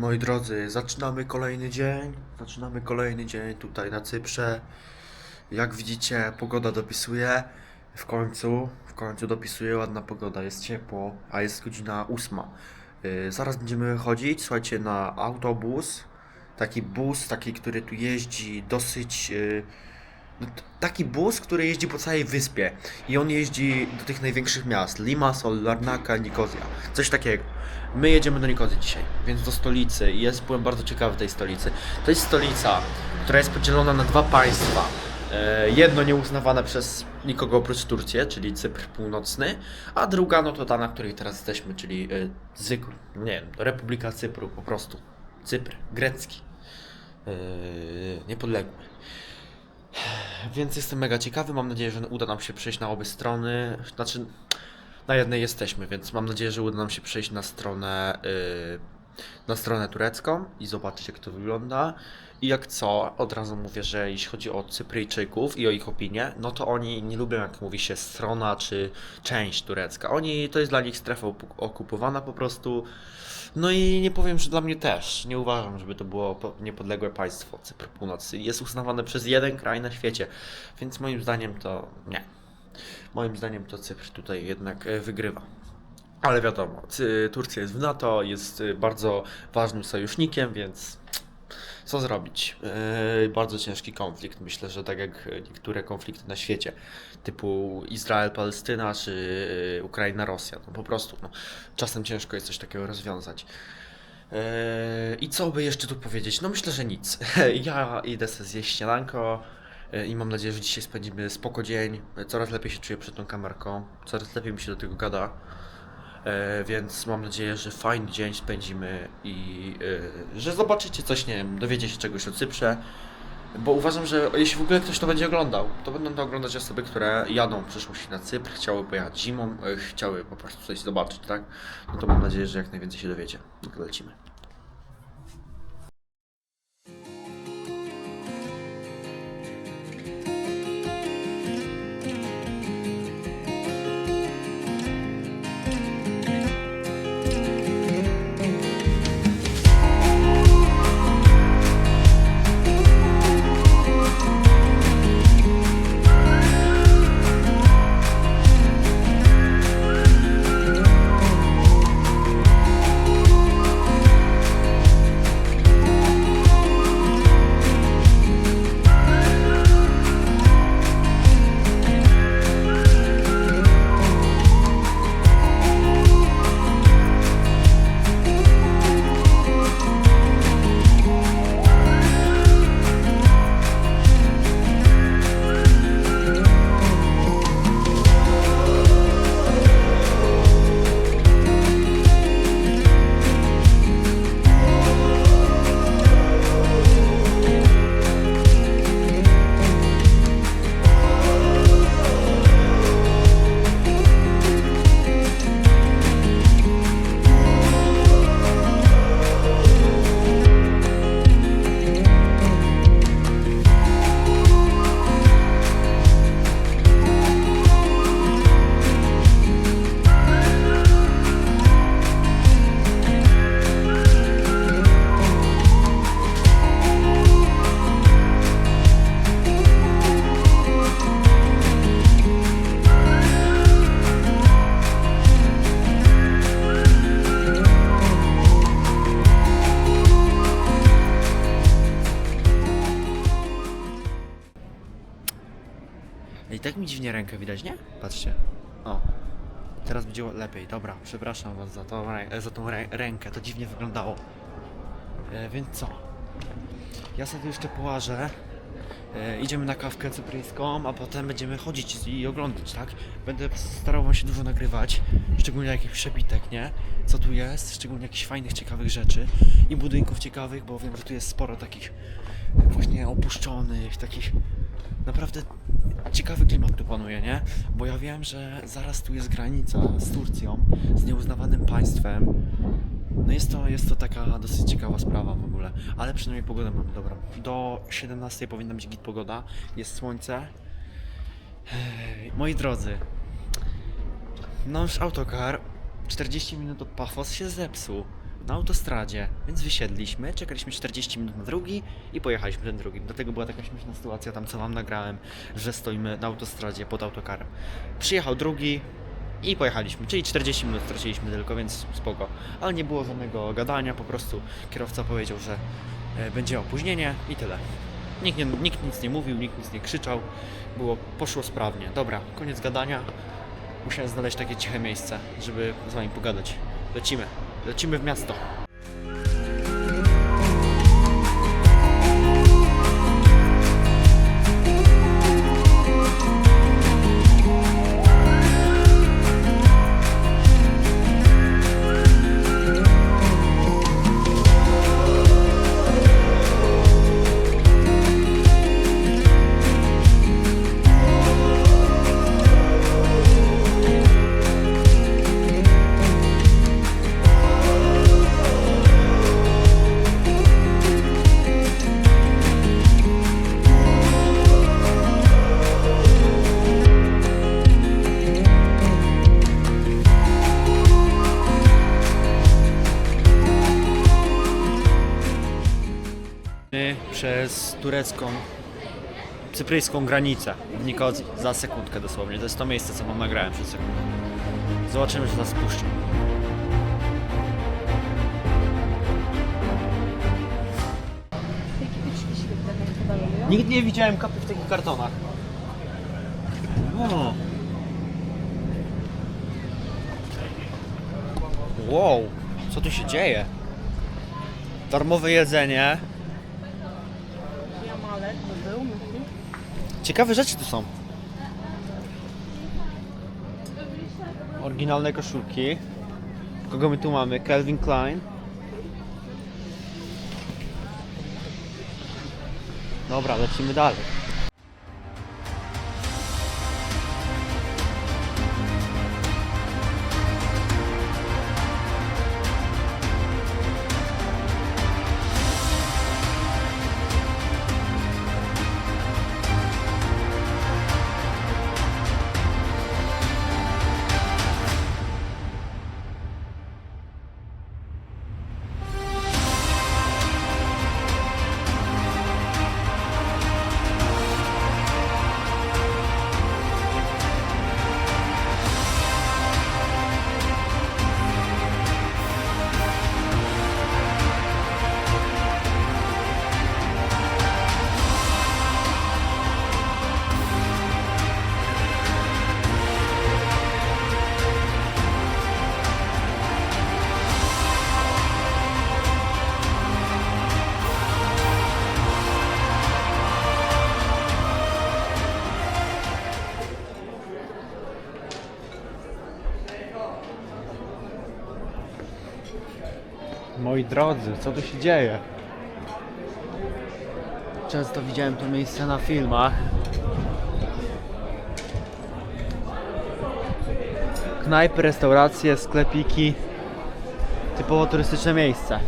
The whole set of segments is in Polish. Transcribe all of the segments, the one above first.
Moi drodzy, zaczynamy kolejny dzień. Zaczynamy kolejny dzień tutaj na Cyprze. Jak widzicie, pogoda dopisuje. W końcu, w końcu dopisuje ładna pogoda, jest ciepło, a jest godzina ósma. Yy, zaraz będziemy chodzić, słuchajcie, na autobus. Taki bus, taki, który tu jeździ dosyć. Yy, taki bus, który jeździ po całej wyspie. I on jeździ do tych największych miast: Limassol, Larnaca, Nikozja. Coś takiego. My jedziemy do Nikozji dzisiaj, więc do stolicy i jest, byłem bardzo ciekawy tej stolicy. To jest stolica, która jest podzielona na dwa państwa. E, jedno nieuznawane przez nikogo oprócz Turcję, czyli Cypr Północny, a druga no to ta, na której teraz jesteśmy, czyli e, Zykr, nie Republika Cypru po prostu. Cypr, grecki. E, niepodległy. Więc jestem mega ciekawy, mam nadzieję, że uda nam się przejść na obie strony. Znaczy, na jednej jesteśmy, więc mam nadzieję, że uda nam się przejść na stronę, yy, na stronę turecką i zobaczyć jak to wygląda. I jak co, od razu mówię, że jeśli chodzi o Cypryjczyków i o ich opinię, no to oni nie lubią jak mówi się strona czy część turecka. Oni, to jest dla nich strefa okupowana po prostu. No i nie powiem, że dla mnie też. Nie uważam, żeby to było po- niepodległe państwo Cypr Północy. Jest uznawane przez jeden kraj na świecie, więc moim zdaniem to nie. Moim zdaniem to Cypr tutaj jednak e, wygrywa. Ale wiadomo, Turcja jest w NATO, jest e, bardzo ważnym sojusznikiem, więc co zrobić? E, Bardzo ciężki konflikt. Myślę, że tak jak niektóre konflikty na świecie, typu Izrael-Palestyna czy e, Ukraina-Rosja, no po prostu no, czasem ciężko jest coś takiego rozwiązać. E, I co by jeszcze tu powiedzieć? No myślę, że nic. Ja idę sobie zjeść śniadanko e, i mam nadzieję, że dzisiaj spędzimy spoko dzień. Coraz lepiej się czuję przed tą kamerką, coraz lepiej mi się do tego gada. E, więc mam nadzieję, że fajny dzień spędzimy i e, że zobaczycie coś, nie wiem, dowiecie się czegoś o Cyprze. Bo uważam, że jeśli w ogóle ktoś to będzie oglądał, to będą to oglądać osoby, które jadą w przyszłości na Cypr, chciały pojechać zimą, e, chciały po prostu coś zobaczyć, tak? No to mam nadzieję, że jak najwięcej się dowiecie. No lecimy. Mi dziwnie rękę widać, nie? Patrzcie. O. Teraz będzie lepiej. Dobra, przepraszam was za, tą za tą rę- rękę. To dziwnie wyglądało. E, więc co? Ja sobie jeszcze połażę. E, idziemy na kawkę cypryjską, a potem będziemy chodzić i oglądać, tak? Będę starał się dużo nagrywać, szczególnie jakichś przebitek, nie? Co tu jest, szczególnie jakichś fajnych, ciekawych rzeczy i budynków ciekawych, bo wiem, że tu jest sporo takich właśnie opuszczonych, takich naprawdę ciekawy klimat tu panuje, nie? Bo ja wiem, że zaraz tu jest granica z Turcją, z nieuznawanym państwem. No jest to, jest to taka dosyć ciekawa sprawa w ogóle, ale przynajmniej pogodę mamy dobrą. Do 17 powinna być git pogoda, jest słońce. Moi drodzy, nasz autokar 40 minut od Pafos się zepsuł. Na autostradzie, więc wysiedliśmy, czekaliśmy 40 minut na drugi i pojechaliśmy ten drugi. Dlatego była taka śmieszna sytuacja tam, co wam nagrałem, że stoimy na autostradzie pod autokarem. Przyjechał drugi i pojechaliśmy, czyli 40 minut straciliśmy tylko, więc spoko. Ale nie było żadnego gadania, po prostu kierowca powiedział, że e, będzie opóźnienie i tyle. Nikt, nie, nikt nic nie mówił, nikt nic nie krzyczał, było, poszło sprawnie. Dobra, koniec gadania. Musiałem znaleźć takie ciche miejsce, żeby z wami pogadać. Lecimy, lecimy w miasto. Cypryjską granicę w Nikozji. Za sekundkę dosłownie. To jest to miejsce, co wam nagrałem przed sekundą. Zobaczymy, czy nas spuszczą. Nigdy nie widziałem kapy w takich kartonach. O. Wow, co tu się dzieje? Darmowe jedzenie. Ciekawe rzeczy tu są. Oryginalne koszulki. Kogo my tu mamy? Calvin Klein. Dobra, lecimy dalej. Moi drodzy, co tu się dzieje? Często widziałem to miejsce na filmach. Knajpy, restauracje, sklepiki. Typowo turystyczne miejsce.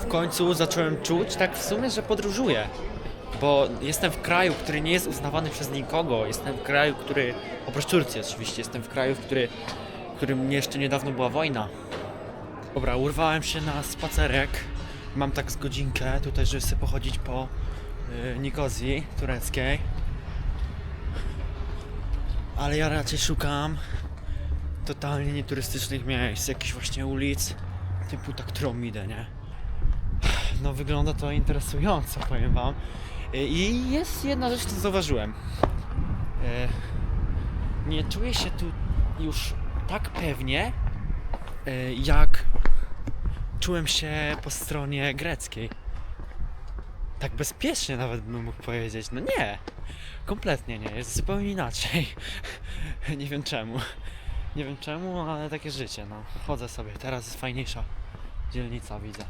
W końcu zacząłem czuć tak w sumie, że podróżuję. Bo jestem w kraju, który nie jest uznawany przez nikogo. Jestem w kraju, który. Oprócz Turcji oczywiście, jestem w kraju, w, który, którym jeszcze niedawno była wojna. Dobra, urwałem się na spacerek. Mam tak z godzinkę tutaj, żeby sobie pochodzić po y, Nikozji tureckiej. Ale ja raczej szukam totalnie nieturystycznych miejsc, jakichś właśnie ulic, typu ta, którą nie? No wygląda to interesująco, powiem wam. Y, I jest jedna rzecz, co zauważyłem. E, Nie czuję się tu już tak pewnie, e, jak czułem się po stronie greckiej. Tak bezpiecznie nawet bym mógł powiedzieć. No nie, kompletnie nie, jest zupełnie inaczej. Nie wiem czemu. Nie wiem czemu, ale takie życie, no. Chodzę sobie, teraz jest fajniejsza dzielnica, widzę.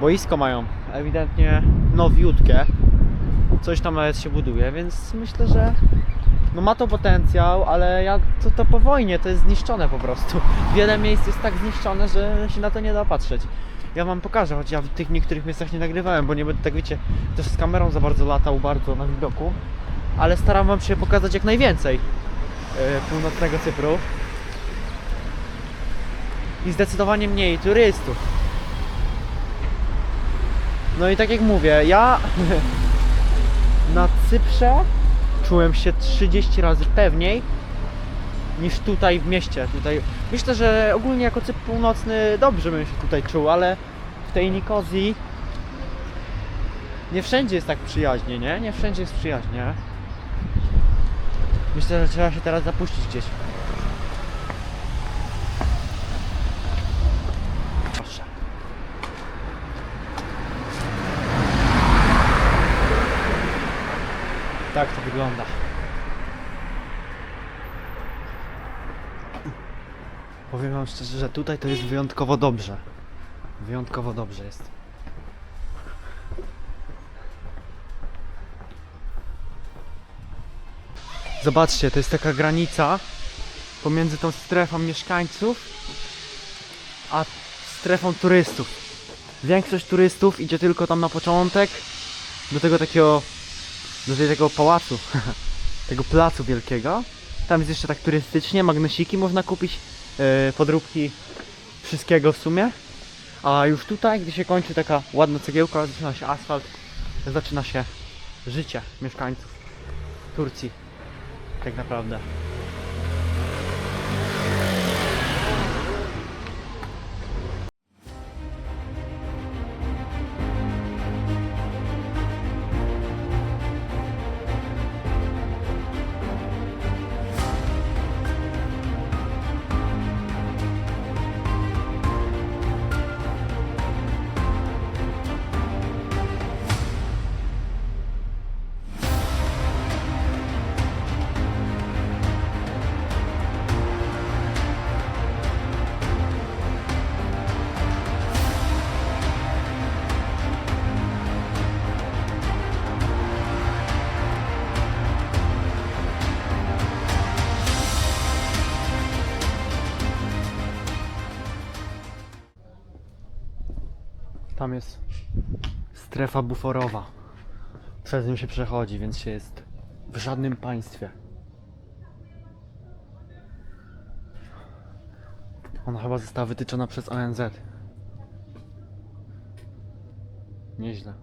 Boisko mają ewidentnie nowiutkie. coś tam nawet się buduje, więc myślę, że no ma to potencjał, ale jak to, to po wojnie to jest zniszczone po prostu. Wiele miejsc jest tak zniszczone, że się na to nie da patrzeć. Ja wam pokażę, choć ja w tych niektórych miejscach nie nagrywałem, bo nie będę tak wiecie, też z kamerą za bardzo latał bardzo na widoku, ale staram wam się pokazać jak najwięcej yy, północnego Cypru. I zdecydowanie mniej turystów. No i tak jak mówię, ja na Cyprze czułem się 30 razy pewniej niż tutaj w mieście. Tutaj myślę, że ogólnie jako Cypr Północny dobrze bym się tutaj czuł, ale w tej Nikozji nie wszędzie jest tak przyjaźnie, nie? Nie wszędzie jest przyjaźnie. Myślę, że trzeba się teraz zapuścić gdzieś. Proszę. Tak to wygląda. Powiem wam szczerze, że tutaj to jest wyjątkowo dobrze. Wyjątkowo dobrze jest. Zobaczcie, to jest taka granica pomiędzy tą strefą mieszkańców a strefą turystów. Większość turystów idzie tylko tam na początek do tego takiego do tego pałacu, tego placu wielkiego. Tam jest jeszcze tak turystycznie, magnesiki można kupić, yy, podróbki wszystkiego w sumie. A już tutaj, gdzie się kończy taka ładna cegiełka, zaczyna się asfalt, zaczyna się życie mieszkańców Turcji. Tak naprawdę. Strefa buforowa. Przez nią się przechodzi, więc się jest w żadnym państwie. Ona chyba została wytyczona przez ONZ. Nieźle.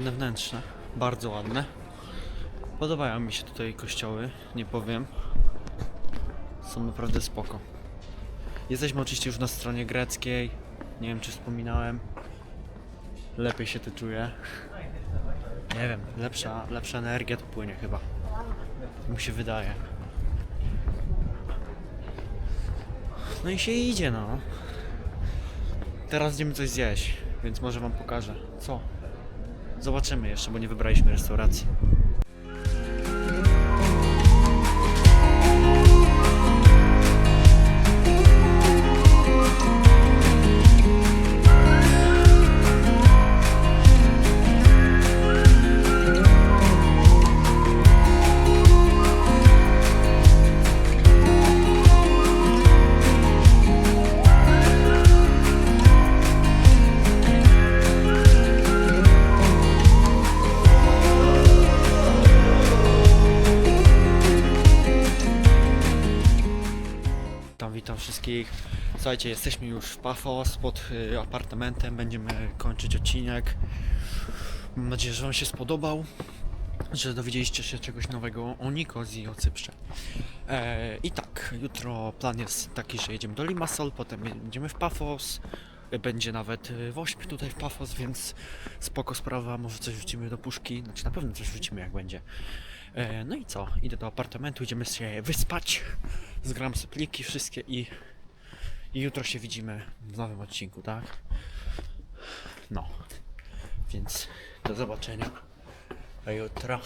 Ładne wnętrze. Bardzo ładne. Podobają mi się tutaj kościoły, nie powiem. Są naprawdę spoko. Jesteśmy oczywiście już na stronie greckiej. Nie wiem czy wspominałem. Lepiej się tu czuję. Nie wiem, lepsza, lepsza energia tu płynie chyba. Tak Mi się wydaje. No i się idzie no. Teraz idziemy coś zjeść, więc może wam pokażę. Co? Zobaczymy jeszcze, bo nie wybraliśmy restauracji. Słuchajcie, jesteśmy już w Pafos pod y, apartamentem. Będziemy kończyć odcinek. Mam nadzieję, że Wam się spodobał. Że dowiedzieliście się czegoś nowego o Nikozji i o Cyprze. E, I tak, jutro plan jest taki, że jedziemy do Limassol, potem jedziemy w Pafos. Będzie nawet y, Wośp tutaj w Pafos, więc spoko sprawa. Może coś wrzucimy do puszki. Znaczy na pewno coś wrzucimy jak będzie. E, no i co? Idę do apartamentu, idziemy się wyspać. Zgram sobie pliki wszystkie i, i jutro się widzimy w nowym odcinku, tak? No. Więc do zobaczenia. A jutro.